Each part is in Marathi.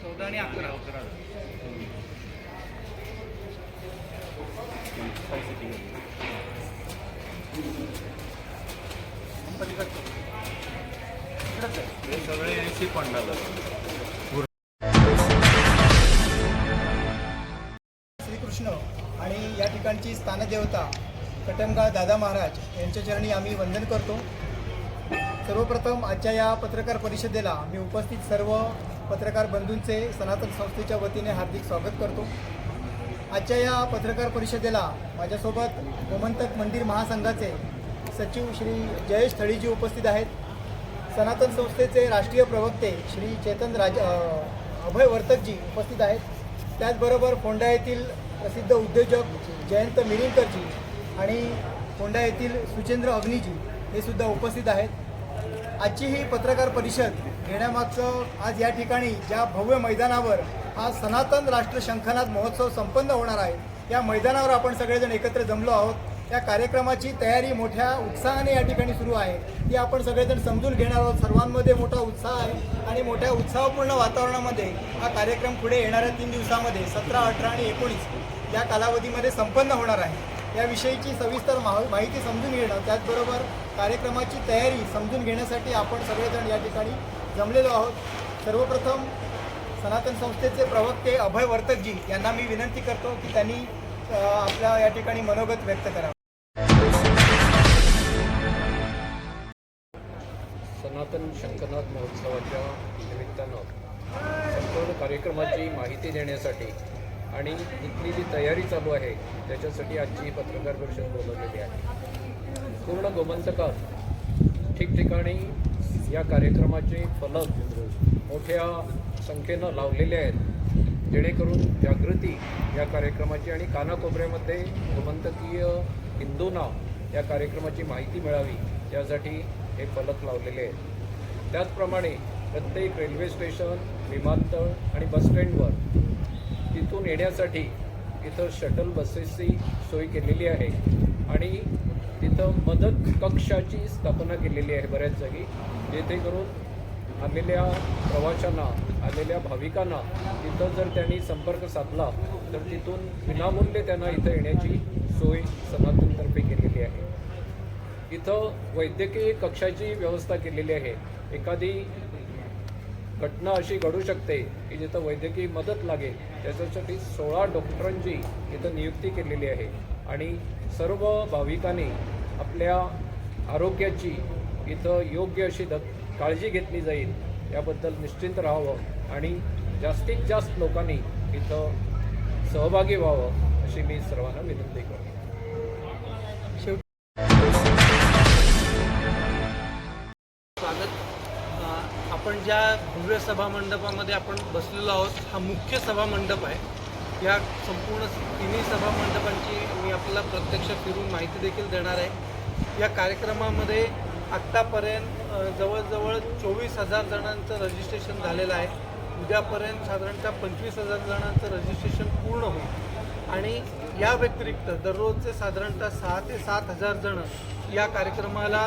चौदा आणि कृष्ण आणि या ठिकाणची स्थानदेवता कटमगाव दादा महाराज यांच्या चरणी आम्ही वंदन करतो. सर्वप्रथम आजच्या या पत्रकार परिषदेला मी उपस्थित सर्व पत्रकार बंधूंचे सनातन संस्थेच्या वतीने हार्दिक स्वागत करतो. आजच्या या पत्रकार परिषदेला माझ्यासोबत गोमंतक मंदिर महासंघाचे सचिव श्री जयेश थळीजी उपस्थित आहेत. सनातन संस्थेचे राष्ट्रीय प्रवक्ते श्री चेतन राज अभय वर्तकजी उपस्थित आहेत. त्याचबरोबर फोंडा येथील प्रसिद्ध उद्योजक जयंत मिरिंकरजी आणि होंडा येथील सुचेंद्र अग्निजी हे सुद्धा उपस्थित आहेत. आजची ही पत्रकार परिषद घेण्यामागचं आज या ठिकाणी ज्या भव्य मैदानावर हा सनातन राष्ट्र शंखनाद महोत्सव संपन्न होणार आहे या मैदानावर आपण सगळेजण एकत्र जमलो आहोत. या कार्यक्रमाची तयारी मोठ्या उत्साहाने या ठिकाणी सुरू आहे. ती आपण सगळेजण समजून घेणार आहोत. सर्वांमध्ये मोठा उत्साह आहे आणि मोठ्या उत्साहपूर्ण वातावरणामध्ये हा कार्यक्रम पुढे येणाऱ्या तीन दिवसामध्ये सतरा अठरा आणि एकोणीस या कालावधीमध्ये संपन्न होणार आहे. याविषयीची सविस्तर मा माहिती समजून घेणं त्याचबरोबर कार्यक्रमाची तयारी समजून घेण्यासाठी आपण सगळेजण या ठिकाणी जमलेलो आहोत. सर्वप्रथम सनातन संस्थेचे प्रवक्ते अभय वर्तकजी यांना मी विनंती करतो की त्यांनी आपल्या या ठिकाणी मनोगत व्यक्त करावं. सनातन शंखनाथ महोत्सवाच्या निमित्तानं संपूर्ण कार्यक्रमाची माहिती देण्यासाठी आणि इथली जी तयारी चालू आहे त्याच्यासाठी आजची पत्रकार परिषद बोलवलेली आहे. पूर्ण गोमंतकात ठिकठिकाणी या कार्यक्रमाचे फलक मोठ्या संख्येनं लावलेले आहेत. जेणेकरून जागृती या कार्यक्रमाची आणि कानाकोपऱ्यामध्ये गोमंतकीय हिंदूंना या कार्यक्रमाची माहिती मिळावी यासाठी हे फलक लावलेले आहेत. त्याचप्रमाणे प्रत्येक रेल्वे स्टेशन विमानतळ आणि बसस्टँडवर तिथून येण्यासाठी इथं शटल बसेसची सोय केलेली आहे आणि तिथं मदत कक्षाची स्थापना केलेली आहे बऱ्याच जागी. जेणेकरून आलेल्या प्रवाशांना आलेल्या भाविकांना तिथं जर त्यांनी संपर्क साधला तर तिथून विनामूल्य त्यांना इथं येण्याची सोय सनातनतर्फे केलेली आहे. इथं वैद्यकीय कक्षाची व्यवस्था केलेली आहे. एखादी घटना अशी घडू शकते की जिथं वैद्यकीय मदत लागेल त्याच्यासाठी सोळा डॉक्टरांची इथं नियुक्ती केलेली आहे. आणि सर्व भाविकांनी आपल्या आरोग्याची इथं योग्य अशी द काळजी घेतली जाईल याबद्दल निश्चिंत राहावं आणि जास्तीत जास्त लोकांनी इथं सहभागी व्हावं अशी मी सर्वांना विनंती करतो. आपण ज्या भव्य सभा मंडपामध्ये आपण बसलेलो आहोत हा मुख्य सभा मंडप आहे. या संपूर्ण तिन्ही सभा मंडपांची मी आपल्याला प्रत्यक्ष फिरून माहिती देखील देणार आहे. या कार्यक्रमामध्ये आत्तापर्यंत जवळजवळ चोवीस हजार जणांचं रजिस्ट्रेशन झालेलं आहे. उद्यापर्यंत साधारणतः पंचवीस हजार जणांचं रजिस्ट्रेशन पूर्ण होईल. आणि या व्यतिरिक्त दररोजचे साधारणतः सहा ते सात हजार जणं या कार्यक्रमाला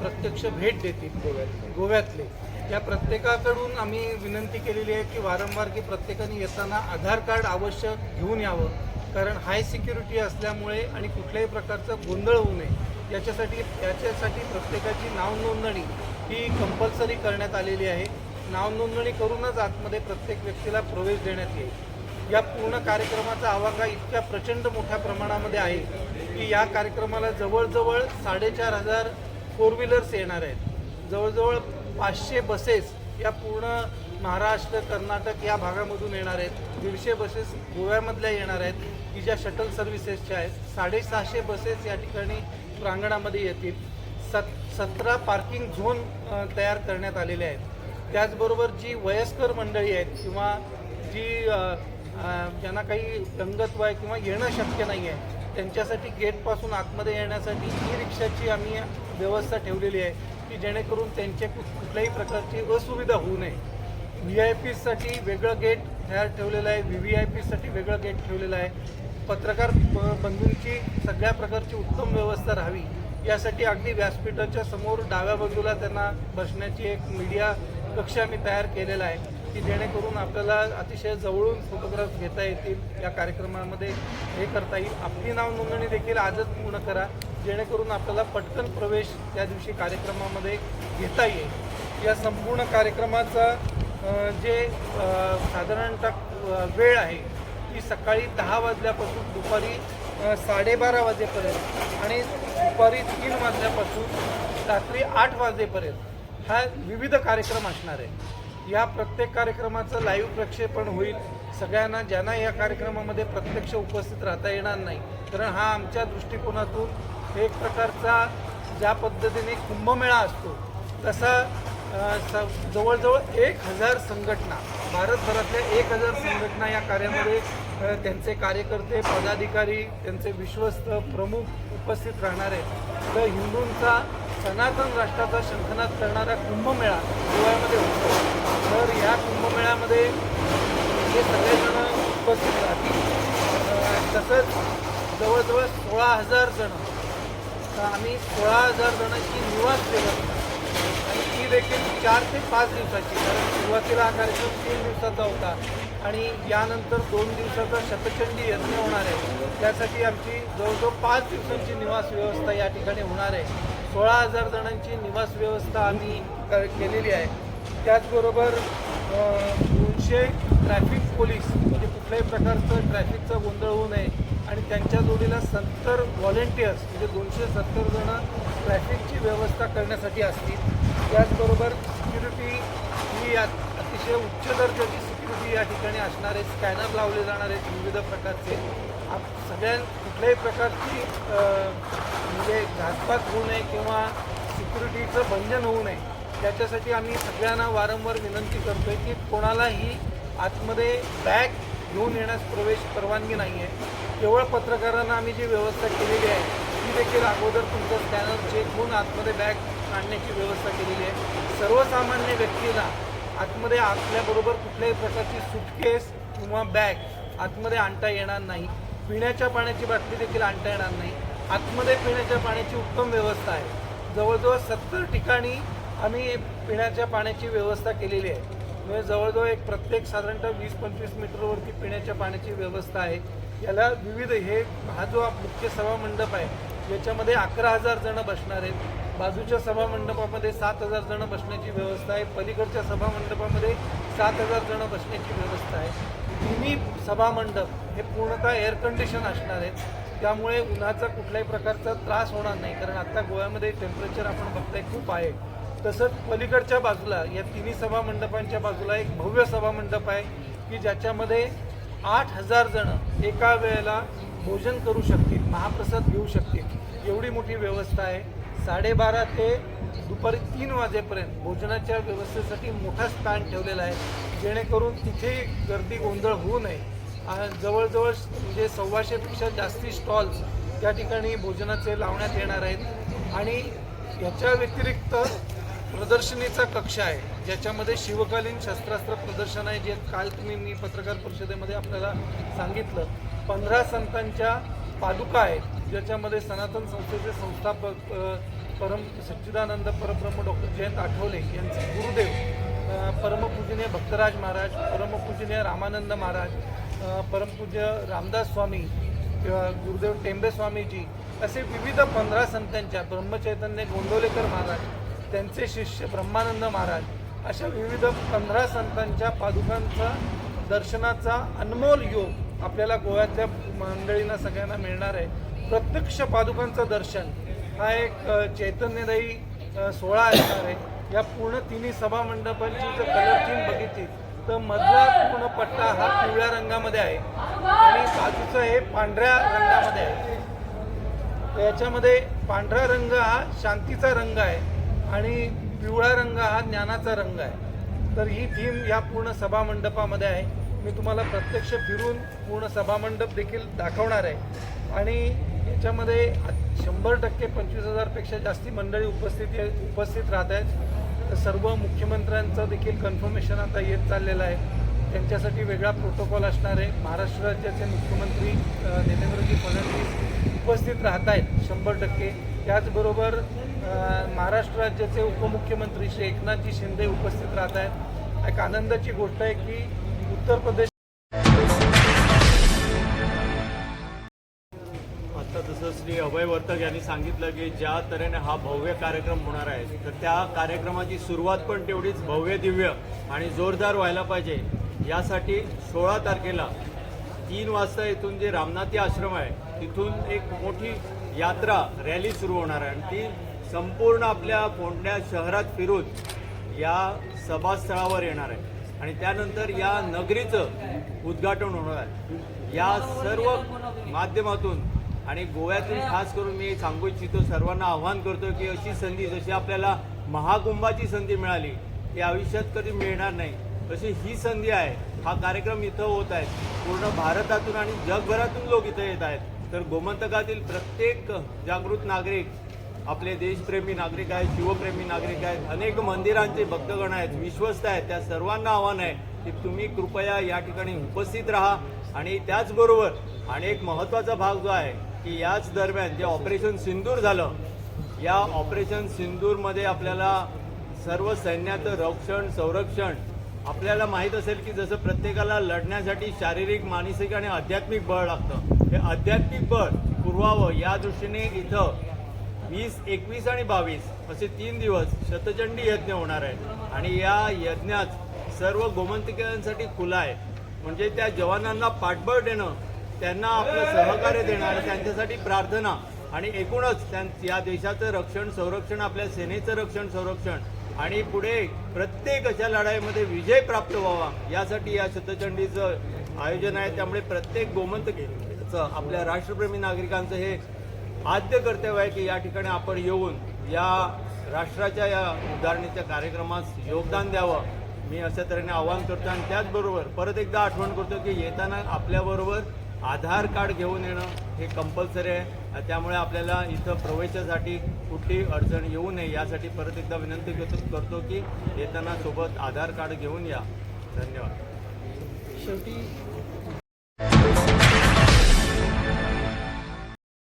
प्रत्यक्ष भेट देतील गोव्यात गोव्यातले. या प्रत्येकाकडून आम्ही विनंती केलेली आहे की वारंवार की प्रत्येकाने येताना आधार कार्ड आवश्यक घेऊन यावं. कारण हाय सिक्युरिटी असल्यामुळे आणि कुठल्याही प्रकारचा गोंधळ होऊ नये. याच्यासाठी याच्यासाठी प्रत्येकाची नाव नोंदणी ही कंपल्सरी करण्यात आलेली आहे. नाव नोंदणी करूनच आतमध्ये प्रत्येक व्यक्तीला प्रवेश देण्यात येईल. या पूर्ण कार्यक्रमाचा आवाका इतक्या प्रचंड मोठ्या प्रमाणामध्ये आहे की या कार्यक्रमाला जवळजवळ साडेचार हजार फोर व्हीलर्स येणार आहेत. जवळजवळ पाचशे बसेस या पूर्ण महाराष्ट्र कर्नाटक या भागामधून येणार आहेत. दीडशे बसेस गोव्यामधल्या येणार आहेत. की ज्या शटल सर्व्हिसेसच्या आहेत. साडेसहाशे बसेस या ठिकाणी प्रांगणामध्ये येतील. सत सतरा पार्किंग झोन तयार करण्यात आलेले आहेत. त्याचबरोबर जी वयस्कर मंडळी आहेत किंवा जी ज्यांना काही दंगत्व आहे किंवा येणं शक्य नाही आहे त्यांच्यासाठी गेटपासून आतमध्ये येण्यासाठी ई रिक्षाची आम्ही व्यवस्था ठेवलेली आहे. की जेणेकरून त्यांच्या कुठल्याही प्रकारची असुविधा होऊ नये. व्ही आय पीसाठी वेगळं गेट तयार ठेवलेलं आहे. व्ही व्ही आय पीसाठी वेगळं गेट ठेवलेलं आहे. पत्रकार ब- बंधूंची सगळ्या प्रकारची उत्तम व्यवस्था राहावी. यासाठी अगदी व्यासपीठाच्या समोर डाव्या बाजूला त्यांना बसण्याची एक मीडिया कक्ष आम्ही तयार केलेला आहे. की जेणेकरून आपल्याला अतिशय जवळून फोटोग्राफ घेता येतील. या कार्यक्रमामध्ये हे करता येईल. आपली नाव नोंदणी देखील आजच पूर्ण करा. जेणेकरून आपल्याला पटकन प्रवेश त्या दिवशी कार्यक्रमामध्ये घेता येईल. या संपूर्ण कार्यक्रमाचा जे साधारणतः वेळ आहे ती सकाळी दहा वाजल्यापासून दुपारी साडेबारा वाजेपर्यंत आणि दुपारी तीन वाजल्यापासून रात्री आठ वाजेपर्यंत हा विविध कार्यक्रम असणार आहे. या प्रत्येक कार्यक्रमाचं लाईव्ह प्रक्षेपण होईल. सगळ्यांना ज्यांना या कार्यक्रमामध्ये प्रत्यक्ष उपस्थित राहता येणार नाही कारण हा आमच्या दृष्टिकोनातून एक प्रकारचा ज्या पद्धतीने कुंभमेळा असतो तसा स- जवळजवळ एक हजार संघटना भारतभरातल्या एक हजार संघटना या कार्यामध्ये त्यांचे कार्यकर्ते पदाधिकारी त्यांचे विश्वस्त प्रमुख उपस्थित राहणार आहेत. तर हिंदूंचा सनातन राष्ट्राचा शंखनाद करणारा कुंभमेळा गोव्यामध्ये होतो. तर या कुंभमेळ्यामध्ये हे सगळेजण उपस्थित राहतील. तसंच जवळजवळ सोळा हजार जणं तर आम्ही सोळा हजार जणांची निवास व्यवस्था आणि ती देखील चार ते पाच दिवसाची कारण सुरुवातीला हा कार्यक्रम तीन दिवसाचा होता. आणि यानंतर दोन दिवसाचा शतचंडी यज्ञ होणार आहे. त्यासाठी आमची जवळजवळ पाच दिवसांची निवास व्यवस्था या ठिकाणी होणार आहे. सोळा हजार जणांची निवास व्यवस्था आम्ही केलेली आहे. त्याचबरोबर दोनशे ट्रॅफिक पोलीस म्हणजे कुठल्याही प्रकारचं ट्रॅफिकचा गोंधळ होऊ नये. आणि त्यांच्या जोडीला सत्तर व्हॉलेंटियर्स म्हणजे दोनशे सत्तर जणं ट्रॅफिकची व्यवस्था करण्यासाठी असतील. त्याचबरोबर सिक्युरिटी ही अतिशय उच्च दर्जाची सिक्युरिटी या ठिकाणी असणार आहे. स्कॅनर लावले जाणार आहेत विविध प्रकारचे. आप सगळ्या कुठल्याही प्रकारची म्हणजे घातपात होऊ नये किंवा सिक्युरिटीचं भंजन होऊ नये. त्याच्यासाठी आम्ही सगळ्यांना वारंवार विनंती करतोय की कोणालाही आतमध्ये बॅग घेऊन येण्यास प्रवेश परवानगी नाही आहे केवळ पत्रकारांना आम्ही जी व्यवस्था केलेली आहे ती देखील अगोदर तुमचं स्कॅनर चेक होऊन आतमध्ये बॅग आणण्याची व्यवस्था केलेली आहे. सर्वसामान्य व्यक्तीला आतमध्ये आपल्याबरोबर कुठल्याही प्रकारची सुटकेस किंवा बॅग आतमध्ये आणता येणार नाही. पिण्याच्या पाण्याची बाटली देखील आणता येणार नाही. आतमध्ये पिण्याच्या पाण्याची उत्तम व्यवस्था आहे. जवळजवळ सत्तर ठिकाणी आम्ही पिण्याच्या पाण्याची व्यवस्था केलेली आहे. म्हणजे जवळजवळ एक प्रत्येक साधारणतः वीस पंचवीस मीटरवरती पिण्याच्या पाण्याची व्यवस्था आहे. याला विविध हे हा जो मुख्य सभा मंडप आहे याच्यामध्ये अकरा हजार जणं बसणार आहेत. बाजूच्या सभा मंडपामध्ये सात हजार जणं बसण्याची व्यवस्था आहे. पलीकडच्या सभा मंडपामध्ये सात हजार जणं बसण्याची व्यवस्था आहे. तिन्ही सभा मंडप हे पूर्णतः एअर कंडिशन असणार आहेत. त्यामुळे उन्हाचा कुठल्याही प्रकारचा त्रास होणार नाही. कारण आता गोव्यामध्ये टेम्परेचर आपण बघताय खूप आहे. तसंच पलीकडच्या बाजूला या तिन्ही सभा मंडपांच्या बाजूला एक भव्य सभा मंडप आहे की ज्याच्यामध्ये आठ हजार जण एका वेळेला भोजन करू शकतील महाप्रसाद घेऊ शकतील. एवढी मोठी व्यवस्था आहे. साडेबारा ते दुपारी तीन वाजेपर्यंत भोजनाच्या व्यवस्थेसाठी मोठा स्टँड ठेवलेला आहे. जेणेकरून तिथे गर्दी गोंधळ होऊ नये. जवळजवळ म्हणजे सव्वाशेपेक्षा जास्ती स्टॉल्स त्या ठिकाणी भोजनाचे लावण्यात येणार आहेत. आणि याच्या व्यतिरिक्त प्रदर्शनीचा कक्ष आहे ज्याच्यामध्ये शिवकालीन शस्त्रास्त्र प्रदर्शन आहे जे काल तुम्ही मी पत्रकार परिषदेमध्ये आपल्याला सांगितलं. पंधरा संतांच्या पादुका आहेत ज्याच्यामध्ये सनातन संस्थेचे संस्थापक परम सच्चिदानंद परब्रह्म डॉक्टर जयंत आठवले यांचे गुरुदेव परमपूजनीय भक्तराज महाराज परमपूजनीय रामानंद महाराज परमपूज्य रामदास स्वामी किंवा गुरुदेव टेंबे स्वामीजी असे विविध पंधरा संतांच्या ब्रह्मचैतन्य गोंदवलेकर महाराज त्यांचे शिष्य ब्रह्मानंद महाराज अशा विविध पंधरा संतांच्या पादुकांचा दर्शनाचा अनमोल योग आपल्याला गोव्यातल्या मंडळींना सगळ्यांना मिळणार आहे. प्रत्यक्ष पादुकांचं दर्शन हा एक चैतन्यदायी सोहळा असणार आहे. या पूर्ण तिन्ही सभा मंडपांची जर कलर थीम बघितली तर मधला पूर्ण पट्टा हा पिवळ्या रंगामध्ये आहे आणि बाजूचं हे पांढऱ्या रंगामध्ये आहे. याच्यामध्ये पांढरा रंग हा शांतीचा रंग आहे. आणि पिवळा रंग हा ज्ञानाचा रंग आहे. तर ही थीम या पूर्ण सभामंडपामध्ये आहे. मी तुम्हाला प्रत्यक्ष फिरून पूर्ण सभामंडप देखील दाखवणार आहे. आणि याच्यामध्ये शंभर टक्के पंचवीस हजारपेक्षा जास्ती मंडळी उपस्थिती उपस्थित राहत आहेत. तर सर्व मुख्यमंत्र्यांचं देखील कन्फर्मेशन आता येत चाललेलं आहे. त्यांच्यासाठी वेगळा प्रोटोकॉल असणार आहे. महाराष्ट्र राज्याचे मुख्यमंत्री देवेंद्रजी फडणवीस उपस्थित राहत आहेत शंभर टक्के. त्याचबरोबर महाराष्ट्र राज्याचे उपमुख्यमंत्री श्री एकनाथजी शिंदे उपस्थित राहत आहेत. एक आनंदाची गोष्ट आहे की उत्तर प्रदेश आता जसं श्री अभय वर्तक यांनी सांगितलं की ज्या तऱ्हेने हा भव्य कार्यक्रम होणार आहे तर त्या कार्यक्रमाची सुरुवात पण तेवढीच भव्य दिव्य आणि जोरदार व्हायला पाहिजे. यासाठी सोळा तारखेला तीन वाजता इथून जे रामनाथी आश्रम आहे तिथून एक मोठी यात्रा रॅली सुरू होणार आहे. आणि ती संपूर्ण आपल्या कोंडण्या शहरात फिरून या सभास्थळावर येणार आहे. आणि त्यानंतर या नगरीचं उद्घाटन होणार आहे. या सर्व माध्यमातून आणि गोव्यातून खास करून मी सांगू इच्छितो सर्वांना आव्हान करतो की अशी संधी जशी आपल्याला महाकुंभाची संधी मिळाली ती आयुष्यात कधी मिळणार नाही तशी ही संधी आहे. हा कार्यक्रम इथं होत आहे. पूर्ण भारतातून आणि जगभरातून लोक इथं येत आहेत. तर गोमंतकातील प्रत्येक जागृत नागरिक आपले देशप्रेमी नागरिक आहेत शिवप्रेमी नागरिक आहेत अनेक मंदिरांचे भक्तगण आहेत विश्वस्त आहेत. त्या सर्वांना आव्हान आहे की तुम्ही कृपया या ठिकाणी उपस्थित राहा. आणि त्याचबरोबर आणि एक महत्त्वाचा भाग जो आहे की याच दरम्यान जे ऑपरेशन सिंदूर झालं या ऑपरेशन सिंदूरमध्ये आपल्याला सर्व सैन्याचं रक्षण संरक्षण आपल्याला माहीत असेल की जसं प्रत्येकाला लढण्यासाठी शारीरिक मानसिक आणि आध्यात्मिक बळ लागतं. हे आध्यात्मिक बळ पुरवावं या दृष्टीने इथं वीस एकवीस आणि बावीस असे तीन दिवस शतचंडी यज्ञ होणार आहे. आणि या यज्ञात सर्व गोमंतकांसाठी खुला आहे. म्हणजे त्या जवानांना पाठबळ देणं त्यांना आपलं सहकार्य देणं आणि त्यांच्यासाठी प्रार्थना. आणि एकूणच त्यां या देशाचं रक्षण संरक्षण आपल्या सेनेचं रक्षण संरक्षण. आणि पुढे प्रत्येक अशा लढाईमध्ये विजय प्राप्त व्हावा यासाठी या शतचंडीचं आयोजन आहे. त्यामुळे प्रत्येक गोमंतकेचं आपल्या राष्ट्रप्रेमी नागरिकांचं हे आद्य कर्तव्य आहे की या ठिकाणी आपण येऊन या राष्ट्राच्या या उदाहरणीच्या कार्यक्रमास योगदान द्यावं. मी अशा तऱ्हेने आवाहन करतो आणि त्याचबरोबर परत एकदा आठवण करतो की येताना आपल्याबरोबर आधार कार्ड घेऊन येणं हे कंपल्सरी आहे. त्यामुळे आपल्याला इथं प्रवेशासाठी कुठली अडचण येऊ नये यासाठी परत एकदा विनंती करतो करतो की येताना सोबत आधार कार्ड घेऊन या. धन्यवाद. शेवटी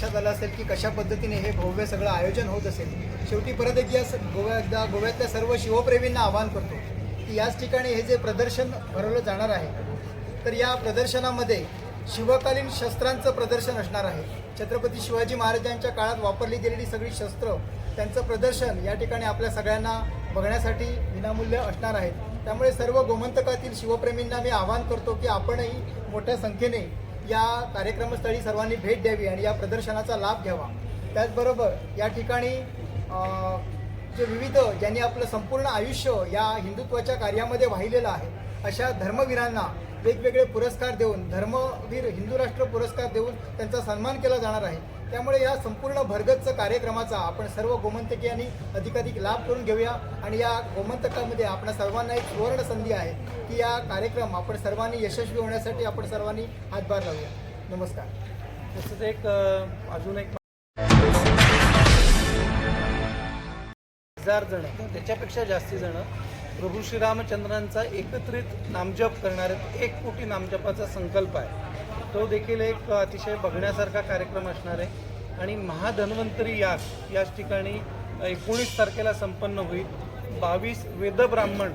लक्षात आलं असेल की कशा पद्धतीने हे भव्य सगळं आयोजन होत असेल शेवटी परत एक या गोव्या एकदा गोव्यातल्या सर्व शिवप्रेमींना आवाहन करतो की याच ठिकाणी हे जे प्रदर्शन भरवलं जाणार आहे तर या प्रदर्शनामध्ये शिवकालीन शस्त्रांचं प्रदर्शन असणार आहे. छत्रपती शिवाजी महाराजांच्या काळात वापरली गेलेली सगळी शस्त्र त्यांचं प्रदर्शन या ठिकाणी आपल्या सगळ्यांना बघण्यासाठी विनामूल्य असणार आहेत. त्यामुळे सर्व गोमंतकातील शिवप्रेमींना मी आवाहन करतो की आपणही मोठ्या संख्येने या कार्यक्रमस्थळी सर्वांनी भेट द्यावी आणि या प्रदर्शनाचा लाभ घ्यावा. त्याचबरोबर या ठिकाणी जे विविध ज्यांनी आपलं संपूर्ण आयुष्य या हिंदुत्वाच्या कार्यामध्ये वाहिलेलं आहे अशा धर्मवीरांना वेगवेगळे पुरस्कार देऊन धर्मवीर हिंदू राष्ट्र पुरस्कार देऊन त्यांचा सन्मान केला जाणार आहे. त्यामुळे या संपूर्ण भरगच्च कार्यक्रमाचा आपण सर्व गोमंतकीयांनी अधिकाधिक लाभ करून घेऊया. आणि या गोमंतकामध्ये आपण सर्वांना एक सुवर्ण संधी आहे की या कार्यक्रम आपण सर्वांनी यशस्वी होण्यासाठी आपण सर्वांनी हातभार लावूया. नमस्कार. तसंच एक अजून एक हजार जण त्याच्यापेक्षा जास्ती जण प्रभू श्रीरामचंद्रांचा एकत्रित नामजप करणारे एक कोटी नामजपाचा संकल्प आहे. तो देखील एक अतिशय बघण्यासारखा कार्यक्रम असणार आहे. आणि महाधन्वंतरी याग याच ठिकाणी एकोणीस तारखेला संपन्न होईल. बावीस वेदब्राह्मण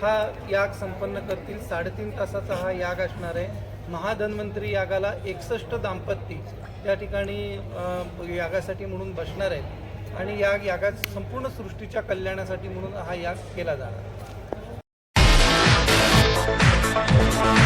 हा याग संपन्न करतील. साडेतीन तासाचा हा याग असणार आहे. महाधन्वंतरी यागाला एकसष्ट दाम्पत्य त्या ठिकाणी यागासाठी म्हणून बसणार आहेत. आणि या यागात संपूर्ण सृष्टीच्या कल्याणासाठी म्हणून हा याग केला जाणार Bye.